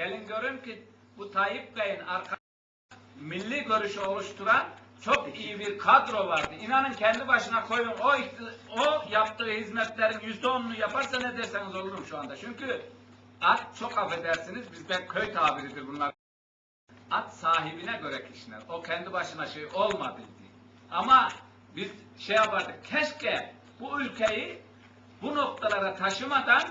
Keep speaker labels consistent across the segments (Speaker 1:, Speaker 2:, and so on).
Speaker 1: Gelin görün ki bu Tayyip Bey'in arka milli görüşü oluşturan çok iyi bir kadro vardı. İnanın kendi başına koyun o o yaptığı hizmetlerin yüzde onunu yaparsa ne derseniz olurum şu anda. Çünkü at çok affedersiniz bizde köy tabiridir bunlar. At sahibine göre kişiler. O kendi başına şey olmadı. Ama biz şey yapardık. Keşke bu ülkeyi bu noktalara taşımadan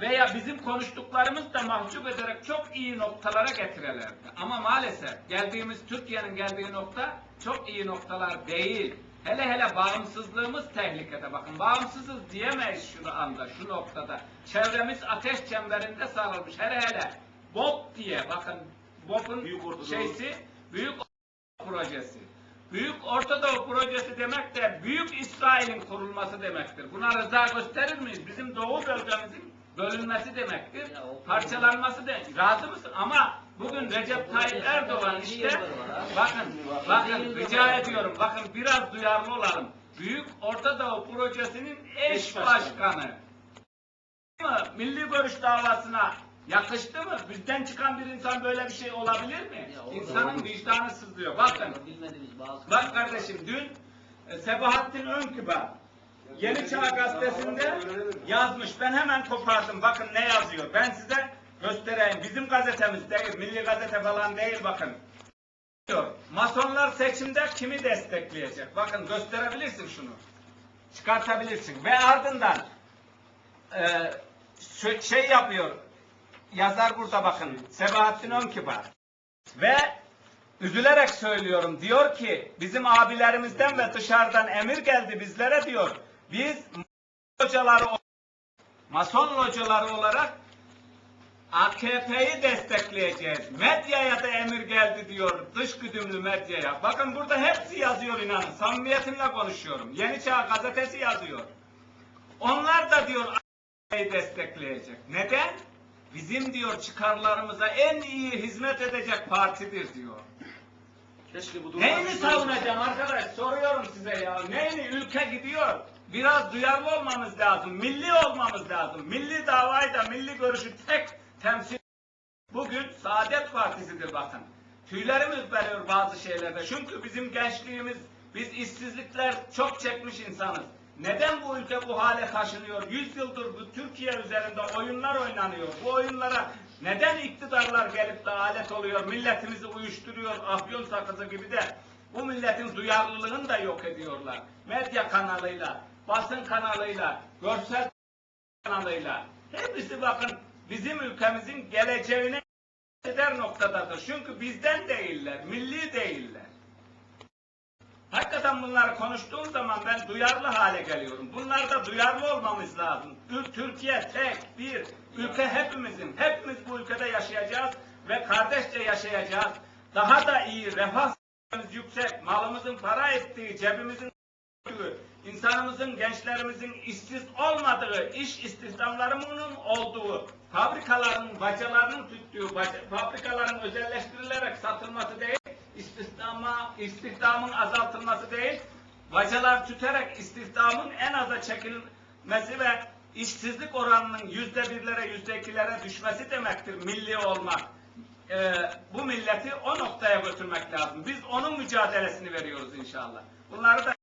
Speaker 1: veya bizim konuştuklarımız da mahcup ederek çok iyi noktalara getirelerdi. Ama maalesef geldiğimiz Türkiye'nin geldiği nokta çok iyi noktalar değil. Hele hele bağımsızlığımız tehlikede. Bakın bağımsızız diyemeyiz şu anda, şu noktada. Çevremiz ateş çemberinde sarılmış. Hele hele BOP diye bakın BOP'un
Speaker 2: Büyük Orta Doğu.
Speaker 1: şeysi Büyük projesi. Büyük Orta Doğu projesi demek de Büyük İsrail'in kurulması demektir. Buna rıza gösterir miyiz? Bizim Doğu bölgemizin bölünmesi demektir. Parçalanması de. Razı mısın? Ama bugün Recep Tayyip Erdoğan işte bakın bakın rica ediyorum bakın biraz duyarlı olalım. Büyük Orta Doğu projesinin eş başkanı? Milli görüş davasına yakıştı mı? Bizden çıkan bir insan böyle bir şey olabilir mi? İnsanın vicdanı sızlıyor. Bakın, bak kardeşim dün e, Sebahattin Önküba Yeni Çağ Gazetesi'nde yazmış. Ben hemen kopardım. Bakın ne yazıyor. Ben size göstereyim. Bizim gazetemiz değil, Milli Gazete falan değil bakın. Diyor. Masonlar seçimde kimi destekleyecek? Bakın gösterebilirsin şunu. Çıkartabilirsin. Ve ardından e, şey yapıyor. Yazar burada bakın. Sebahattin Önkibar. Ve üzülerek söylüyorum. Diyor ki bizim abilerimizden ve dışarıdan emir geldi bizlere diyor. Biz hocaları Mason hocaları olarak AKP'yi destekleyeceğiz. Medyaya da emir geldi diyor. Dış güdümlü medyaya. Bakın burada hepsi yazıyor inanın. Samimiyetimle konuşuyorum. Yeni Çağ gazetesi yazıyor. Onlar da diyor AKP'yi destekleyecek. Neden? Bizim diyor çıkarlarımıza en iyi hizmet edecek partidir diyor.
Speaker 2: Keşke bu
Speaker 1: Neyini savunacağım arkadaş? Soruyorum size ya. Neyini? Ülke gidiyor. Biraz duyarlı olmamız lazım. Milli olmamız lazım. Milli davayı da milli görüşü tek temsil Bugün Saadet Partisi'dir bakın. Tüylerim ürperiyor bazı şeylerde. Çünkü bizim gençliğimiz, biz işsizlikler çok çekmiş insanız. Neden bu ülke bu hale taşınıyor? Yüz yıldır bu Türkiye üzerinde oyunlar oynanıyor. Bu oyunlara neden iktidarlar gelip de alet oluyor? Milletimizi uyuşturuyor, afyon sakızı gibi de. Bu milletin duyarlılığını da yok ediyorlar. Medya kanalıyla, basın kanalıyla, görsel kanalıyla. Hepsi bakın bizim ülkemizin geleceğine eder noktadadır. Çünkü bizden değiller, milli değiller. Hakikaten bunları konuştuğum zaman ben duyarlı hale geliyorum. Bunlarda duyarlı olmamız lazım. Türkiye tek, bir, ülke hepimizin. Hepimiz bu ülkede yaşayacağız ve kardeşçe yaşayacağız. Daha da iyi, refah seviyemiz yüksek, malımızın para ettiği, cebimizin insanımızın, gençlerimizin işsiz olmadığı, iş istihdamlarının olduğu, fabrikaların bacalarının tüttüğü, baca- fabrikaların özelleştirilerek satılması değil, istihdama, istihdamın azaltılması değil, bacalar tüterek istihdamın en aza çekilmesi ve işsizlik oranının yüzde birlere, yüzde ikilere düşmesi demektir milli olmak. Ee, bu milleti o noktaya götürmek lazım. Biz onun mücadelesini veriyoruz inşallah. Bunları da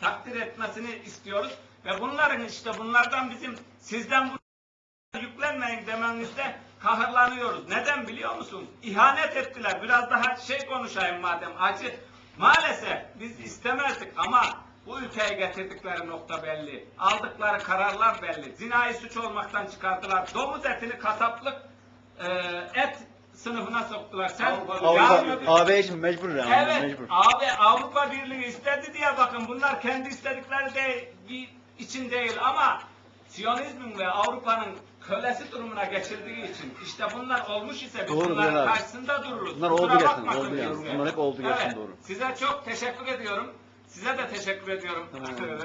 Speaker 1: takdir etmesini istiyoruz ve bunların işte bunlardan bizim sizden yüklenmeyin demenizde kahırlanıyoruz. Neden biliyor musunuz? İhanet ettiler. Biraz daha şey konuşayım madem acı. Maalesef biz istemezdik ama bu ülkeye getirdikleri nokta belli. Aldıkları kararlar belli. Zinayı suç olmaktan çıkardılar. Domuz etini kasaplık e, et sınıfına soktular. Sen
Speaker 2: Avrupa-
Speaker 3: AB için mecbur yani
Speaker 1: Evet,
Speaker 3: mecbur.
Speaker 1: abi Avrupa Birliği istedi diye bakın bunlar kendi istedikleri de için değil ama Siyonizmin ve Avrupa'nın kölesi durumuna geçildiği için işte bunlar olmuş ise biz
Speaker 3: Doğru
Speaker 1: bunların karşısında dururuz.
Speaker 3: Bunlar
Speaker 1: Kusura
Speaker 3: oldu gerçekten, oldu yani. Bunlar hep oldu gerçekten,
Speaker 1: Evet,
Speaker 3: doğru.
Speaker 1: Size çok teşekkür ediyorum. Size de teşekkür ediyorum.
Speaker 3: Tamam.